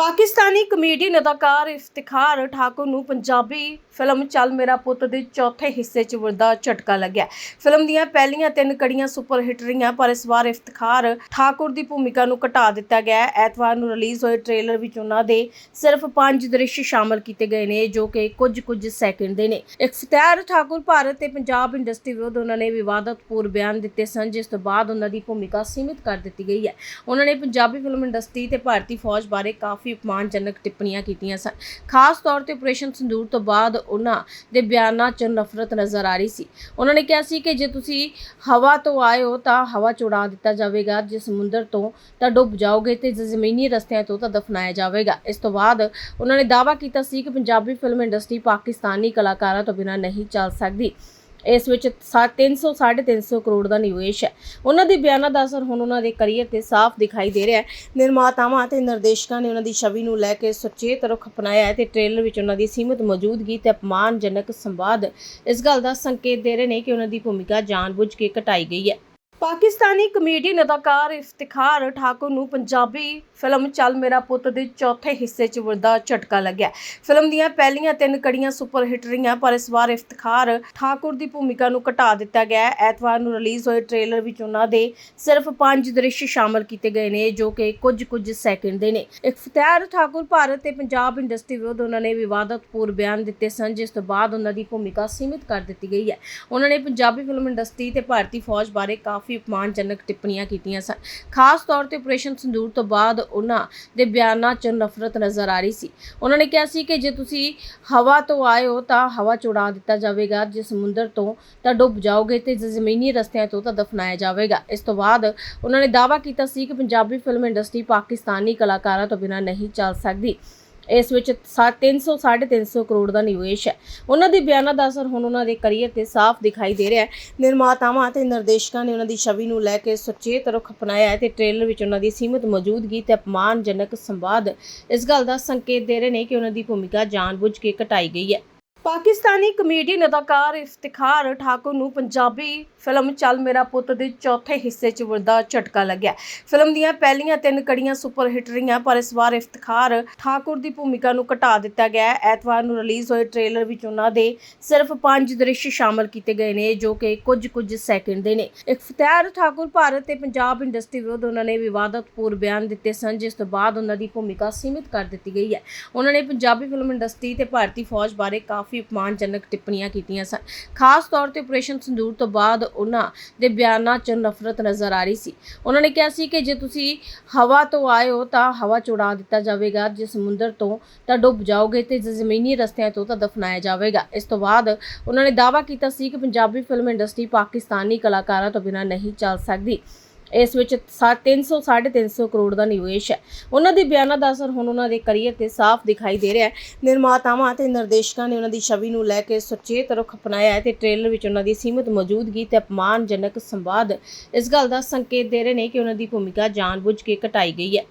Pakistani comedian ਅਦਾਕਾਰ ਇਫਤਿਖਾਰ ਠਾਕੁਰ ਨੂੰ Punjabi film ਚੱਲ ਮੇਰਾ ਪੁੱਤ ਦੇ ਚੌਥੇ ਹਿੱਸੇ 'ਚ ਵੱਡਾ ਝਟਕਾ ਲੱਗਿਆ। ਫਿਲਮ ਦੀਆਂ ਪਹਿਲੀਆਂ ਤਿੰਨ ਕੜੀਆਂ ਸੁਪਰ ਹਿੱਟ ਰਹੀਆਂ, ਪਰ ਇਸ ਵਾਰ ਇਫਤਿਖਾਰ ਠਾਕੁਰ ਦੀ ਭੂਮਿਕਾ ਨੂੰ ਘਟਾ ਦਿੱਤਾ ਗਿਆ ਹੈ। ਐਤਵਾਰ ਨੂੰ ਰਿਲੀਜ਼ ਹੋਏ ਟ੍ਰੇਲਰ ਵਿੱਚ ਉਹਨਾਂ ਦੇ ਸਿਰਫ ਪੰਜ ਦ੍ਰਿਸ਼ ਸ਼ਾਮਲ ਕੀਤੇ ਗਏ ਨੇ, ਜੋ ਕਿ ਕੁਝ ਕੁਝ ਸੈਕਿੰਡ ਦੇ ਨੇ। ਇਫਤਿਖਾਰ ਠਾਕੁਰ ਭਾਰਤ ਤੇ ਪੰਜਾਬ ਇੰਡਸਟਰੀ ਵਿਰੁੱਧ ਉਹਨਾਂ ਨੇ ਵਿਵਾਦਤਪੂਰਨ ਬਿਆਨ ਦਿੱਤੇ ਸਨ, ਜਿਸ ਤੋਂ ਬਾਅਦ ਉਹਨਾਂ ਦੀ ਭੂਮਿਕਾ ਸੀਮਿਤ ਕਰ ਦਿੱਤੀ ਗਈ ਹੈ। ਉਹਨਾਂ ਨੇ ਪੰਜਾਬੀ ਫਿਲਮ ਇੰਡਸਟਰੀ ਤੇ ਭਾਰਤੀ ਫੌਜ ਬਾਰੇ ਕਾਫੀ ਅਪਮਾਨਜਨਕ ਟਿੱਪਣੀਆਂ ਕੀਤੀਆਂ ਸਨ। ਖਾਸ ਤੌਰ ਤੇ ਆਪਰੇਸ਼ਨ ਸੰਦੂਰ ਤੋਂ ਬਾਅਦ ਉਹਨਾਂ ਦੇ ਬਿਆਨਾਂ 'ਚ ਨਫ਼ਰਤ ਨਜ਼ਰ ਆ ਰਹੀ ਸੀ। ਉਹਨਾਂ ਨੇ ਕਿਹਾ ਸੀ ਕਿ ਜੇ ਤੁਸੀਂ ਹਵਾ ਤੋਂ ਆਏ ਹੋ ਤਾਂ ਹਵਾ 'ਚ ਦਿੱਤਾ ਜਾਵੇਗਾ, ਜੇ ਸਮੁੰਦਰ ਤੋਂ ਤਾਂ ਡੁੱਬ ਜਾਓਗੇ ਤੇ ਜੇ ਜ਼ਮੀਨੀ ਰਸਤਿਆਂ ਤੋਂ ਤਾਂ ਦਫਨਾਇਆ ਜਾਵੇਗਾ। ਇਸ ਤੋਂ ਬਾਅਦ ਉਹਨਾਂ ਨੇ ਦਾਅਵਾ ਕੀਤਾ ਸੀ ਕਿ ਪੰਜਾਬੀ ਫਿਲਮ ਇੰਡਸਟਰੀ ਪਾਕਿਸਤਾਨੀ ਕਲਾਕਾਰਾਂ ਤੋਂ ਬਿਨਾਂ ਨਹੀਂ ਚੱਲ ਸਕਦੀ। ਇਸ ਵਿੱਚ 300 350 ਕਰੋੜ ਦਾ ਨਿਵੇਸ਼ ਹੈ। ਉਹਨਾਂ ਦੇ ਬਿਆਨਾਂ ਦਾ ਅਸਰ ਹੁਣ ਉਹਨਾਂ ਦੇ ਕਰੀਅਰ ਤੇ ਸਾਫ਼ ਦਿਖਾਈ ਦੇ ਰਿਹਾ ਹੈ। ਨਿਰਮਾਤਾਵਾਂ ਅਤੇ ਨਿਰਦੇਸ਼ਕਾਂ ਨੇ ਉਹਨਾਂ ਦੀ ਛਵੀ ਨੂੰ ਲੈ ਕੇ ਸੁਚੇਤ ਰੁਖ ਅਪਣਾਇਆ ਹੈ ਤੇ ਟ੍ਰੇਲਰ ਵਿੱਚ ਉਹਨਾਂ ਦੀ ਸੀਮਿਤ ਮੌਜੂਦਗੀ ਤੇ ਅਪਮਾਨਜਨਕ ਸੰਵਾਦ ਇਸ ਗੱਲ ਦਾ ਸੰਕੇਤ ਦੇ ਰਹੇ ਨੇ ਕਿ ਉਹਨਾਂ ਦੀ ਭੂਮਿਕਾ ਜਾਣਬੁੱਝ ਕੇ ਘਟਾਈ ਗਈ ਹੈ। ਪਾਕਿਸਤਾਨੀ ਕਮੇਡੀਅਨ ਅਦਾਕਾਰ ਇਫਤਿਖਾਰ ਠਾਕੁਰ ਨੂੰ ਪੰਜਾਬੀ ਫਿਲਮ ਚੱਲ ਮੇਰਾ ਪੁੱਤ ਦੇ ਚੌਥੇ ਹਿੱਸੇ 'ਚ ਵੱਡਾ ਝਟਕਾ ਲੱਗਿਆ। ਫਿਲਮ ਦੀਆਂ ਪਹਿਲੀਆਂ ਤਿੰਨ ਕੜੀਆਂ ਸੁਪਰ ਹਿੱਟ ਰਹੀਆਂ, ਪਰ ਇਸ ਵਾਰ ਇਫਤਿਖਾਰ ਠਾਕੁਰ ਦੀ ਭੂਮਿਕਾ ਨੂੰ ਘਟਾ ਦਿੱਤਾ ਗਿਆ ਹੈ। ਐਤਵਾਰ ਨੂੰ ਰਿਲੀਜ਼ ਹੋਏ ਟ੍ਰੇਲਰ ਵਿੱਚ ਉਹਨਾਂ ਦੇ ਸਿਰਫ ਪੰਜ ਦ੍ਰਿਸ਼ ਸ਼ਾਮਲ ਕੀਤੇ ਗਏ ਨੇ, ਜੋ ਕਿ ਕੁਝ ਕੁਝ ਸੈਕਿੰਡ ਦੇ ਨੇ। ਇਫਤਿਖਾਰ ਠਾਕੁਰ ਭਾਰਤ ਤੇ ਪੰਜਾਬ ਇੰਡਸਟਰੀ ਵਿਰੁੱਧ ਉਹਨਾਂ ਨੇ ਵਿਵਾਦਤਪੂਰਨ ਬਿਆਨ ਦਿੱਤੇ ਸਨ, ਜਿਸ ਤੋਂ ਬਾਅਦ ਉਹਨਾਂ ਦੀ ਭੂਮਿਕਾ ਸੀਮਿਤ ਕਰ ਦਿੱਤੀ ਗਈ ਹੈ। ਉਹਨਾਂ ਨੇ ਪੰਜਾਬੀ ਫਿਲਮ ਇੰਡਸਟਰੀ ਤੇ ਭਾਰਤੀ ਫੌਜ ਬਾਰੇ ਕਾਫੀ ਅਪਮਾਨਜਨਕ ਟਿੱਪਣੀਆਂ ਕੀਤੀਆਂ ਸਨ। ਖਾਸ ਤੌਰ ਤੇ ਆਪਰੇਸ਼ਨ ਸੰਦੂਰ ਤੋਂ ਬਾਅਦ ਉਹਨਾਂ ਦੇ ਬਿਆਨਾਂ 'ਚ ਨਫ਼ਰਤ ਨਜ਼ਰ ਆ ਰਹੀ ਸੀ। ਉਹਨਾਂ ਨੇ ਕਿਹਾ ਸੀ ਕਿ ਜੇ ਤੁਸੀਂ ਹਵਾ ਤੋਂ ਆਏ ਹੋ ਤਾਂ ਹਵਾ 'ਚ ਦਿੱਤਾ ਜਾਵੇਗਾ, ਜੇ ਸਮੁੰਦਰ ਤੋਂ ਤਾਂ ਡੁੱਬ ਜਾਓਗੇ ਤੇ ਜੇ ਜ਼ਮੀਨੀ ਰਸਤਿਆਂ ਤੋਂ ਤਾਂ ਦਫਨਾਇਆ ਜਾਵੇਗਾ। ਇਸ ਤੋਂ ਬਾਅਦ ਉਹਨਾਂ ਨੇ ਦਾਅਵਾ ਕੀਤਾ ਸੀ ਕਿ ਪੰਜਾਬੀ ਫਿਲਮ ਇੰਡਸਟਰੀ ਪਾਕਿਸਤਾਨੀ ਕਲਾਕਾਰਾਂ ਤੋਂ ਬਿਨਾਂ ਨਹੀਂ ਚੱਲ ਸਕਦੀ। ਇਸ ਵਿੱਚ 300 350 ਕਰੋੜ ਦਾ ਨਿਵੇਸ਼ ਹੈ। ਉਹਨਾਂ ਦੇ ਬਿਆਨਾਂ ਦਾ ਅਸਰ ਹੁਣ ਉਹਨਾਂ ਦੇ ਕਰੀਅਰ ਤੇ ਸਾਫ਼ ਦਿਖਾਈ ਦੇ ਰਿਹਾ ਹੈ। ਨਿਰਮਾਤਾਵਾਂ ਅਤੇ ਨਿਰਦੇਸ਼ਕਾਂ ਨੇ ਉਹਨਾਂ ਦੀ ਛਵੀ ਨੂੰ ਲੈ ਕੇ ਸੁਚੇਤ ਰੁਖ ਅਪਣਾਇਆ ਹੈ ਤੇ ਟ੍ਰੇਲਰ ਵਿੱਚ ਉਹਨਾਂ ਦੀ ਸੀਮਿਤ ਮੌਜੂਦਗੀ ਤੇ ਅਪਮਾਨਜਨਕ ਸੰਵਾਦ ਇਸ ਗੱਲ ਦਾ ਸੰਕੇਤ ਦੇ ਰਹੇ ਨੇ ਕਿ ਉਹਨਾਂ ਦੀ ਭੂਮਿਕਾ ਜਾਣਬੁੱਝ ਕੇ ਘਟਾਈ ਗਈ ਹੈ। ਪਾਕਿਸਤਾਨੀ ਕਮੇਡੀਅਨ ਅਦਾਕਾਰ ਇਫਤਿਖਾਰ ਠਾਕੁਰ ਨੂੰ ਪੰਜਾਬੀ ਫਿਲਮ ਚੱਲ ਮੇਰਾ ਪੁੱਤ ਦੇ ਚੌਥੇ ਹਿੱਸੇ 'ਚ ਵੱਡਾ ਝਟਕਾ ਲੱਗਿਆ। ਫਿਲਮ ਦੀਆਂ ਪਹਿਲੀਆਂ ਤਿੰਨ ਕੜੀਆਂ ਸੁਪਰ ਹਿੱਟ ਰਹੀਆਂ, ਪਰ ਇਸ ਵਾਰ ਇਫਤਿਖਾਰ ਠਾਕੁਰ ਦੀ ਭੂਮਿਕਾ ਨੂੰ ਘਟਾ ਦਿੱਤਾ ਗਿਆ ਐਤਵਾਰ ਨੂੰ ਰਿਲੀਜ਼ ਹੋਏ ਟ੍ਰੇਲਰ ਵਿੱਚ ਉਹਨਾਂ ਦੇ ਸਿਰਫ ਪੰਜ ਦ੍ਰਿਸ਼ ਸ਼ਾਮਲ ਕੀਤੇ ਗਏ ਨੇ, ਜੋ ਕਿ ਕੁਝ ਕੁਝ ਸੈਕਿੰਡ ਦੇ ਨੇ। ਇਫਤਿਖਾਰ ਠਾਕੁਰ ਭਾਰਤ ਤੇ ਪੰਜਾਬ ਇੰਡਸਟਰੀ ਵਿਰੁੱਧ ਉਹਨਾਂ ਨੇ ਵਿਵਾਦਤਪੂਰਨ ਬਿਆਨ ਦਿੱਤੇ ਸਨ, ਜਿਸ ਤੋਂ ਬਾਅਦ ਉਹਨਾਂ ਦੀ ਭੂਮਿਕਾ ਸੀਮਿਤ ਕਰ ਦਿੱਤੀ ਗਈ ਹੈ। ਉਹਨਾਂ ਨੇ ਪੰਜਾਬੀ ਫਿਲਮ ਇੰਡਸਟਰੀ ਤੇ ਭਾਰਤੀ ਫੌਜ ਬਾਰੇ ਕਾਫੀ ਅਪਮਾਨਜਨਕ ਟਿੱਪਣੀਆਂ ਕੀਤੀਆਂ ਸਨ। ਖਾਸ ਤੌਰ ਤੇ ਆਪਰੇਸ਼ਨ ਸੰਦੂਰ ਤੋਂ ਬਾਅਦ ਉਹਨਾਂ ਦੇ ਬਿਆਨਾਂ 'ਚ ਨਫ਼ਰਤ ਨਜ਼ਰ ਆ ਰਹੀ ਸੀ। ਉਹਨਾਂ ਨੇ ਕਿਹਾ ਸੀ ਕਿ ਜੇ ਤੁਸੀਂ ਹਵਾ ਤੋਂ ਆਏ ਹੋ ਤਾਂ ਹਵਾ 'ਚ ਦਿੱਤਾ ਜਾਵੇਗਾ, ਜੇ ਸਮੁੰਦਰ ਤੋਂ ਤਾਂ ਡੁੱਬ ਜਾਓਗੇ ਤੇ ਜੇ ਜ਼ਮੀਨੀ ਰਸਤਿਆਂ ਤੋਂ ਤਾਂ ਦਫਨਾਇਆ ਜਾਵੇਗਾ। ਇਸ ਤੋਂ ਬਾਅਦ ਉਹਨਾਂ ਨੇ ਦਾਅਵਾ ਕੀਤਾ ਸੀ ਕਿ ਪੰਜਾਬੀ ਫਿਲਮ ਇੰਡਸਟਰੀ ਪਾਕਿਸਤਾਨੀ ਕਲਾਕਾਰਾਂ ਤੋਂ ਬਿਨਾਂ ਨਹੀਂ ਚੱਲ ਸਕਦੀ। ਇਸ ਵਿੱਚ 300 350 ਕਰੋੜ ਦਾ ਨਿਵੇਸ਼ ਹੈ। ਉਹਨਾਂ ਦੇ ਬਿਆਨਾਂ ਦਾ ਅਸਰ ਹੁਣ ਉਹਨਾਂ ਦੇ ਕਰੀਅਰ ਤੇ ਸਾਫ਼ ਦਿਖਾਈ ਦੇ ਰਿਹਾ ਹੈ। ਨਿਰਮਾਤਾਵਾਂ ਅਤੇ ਨਿਰਦੇਸ਼ਕਾਂ ਨੇ ਉਹਨਾਂ ਦੀ ਛਵੀ ਨੂੰ ਲੈ ਕੇ ਸੁਚੇਤ ਰੁਖ ਅਪਣਾਇਆ ਹੈ ਤੇ ਟ੍ਰੇਲਰ ਵਿੱਚ ਉਹਨਾਂ ਦੀ ਸੀਮਿਤ ਮੌਜੂਦਗੀ ਤੇ ਅਪਮਾਨਜਨਕ ਸੰਵਾਦ ਇਸ ਗੱਲ ਦਾ ਸੰਕੇਤ ਦੇ ਰਹੇ ਨੇ ਕਿ ਉਹਨਾਂ ਦੀ ਭੂਮਿਕਾ ਜਾਣਬੁੱਝ ਕੇ ਘਟਾਈ ਗਈ ਹੈ।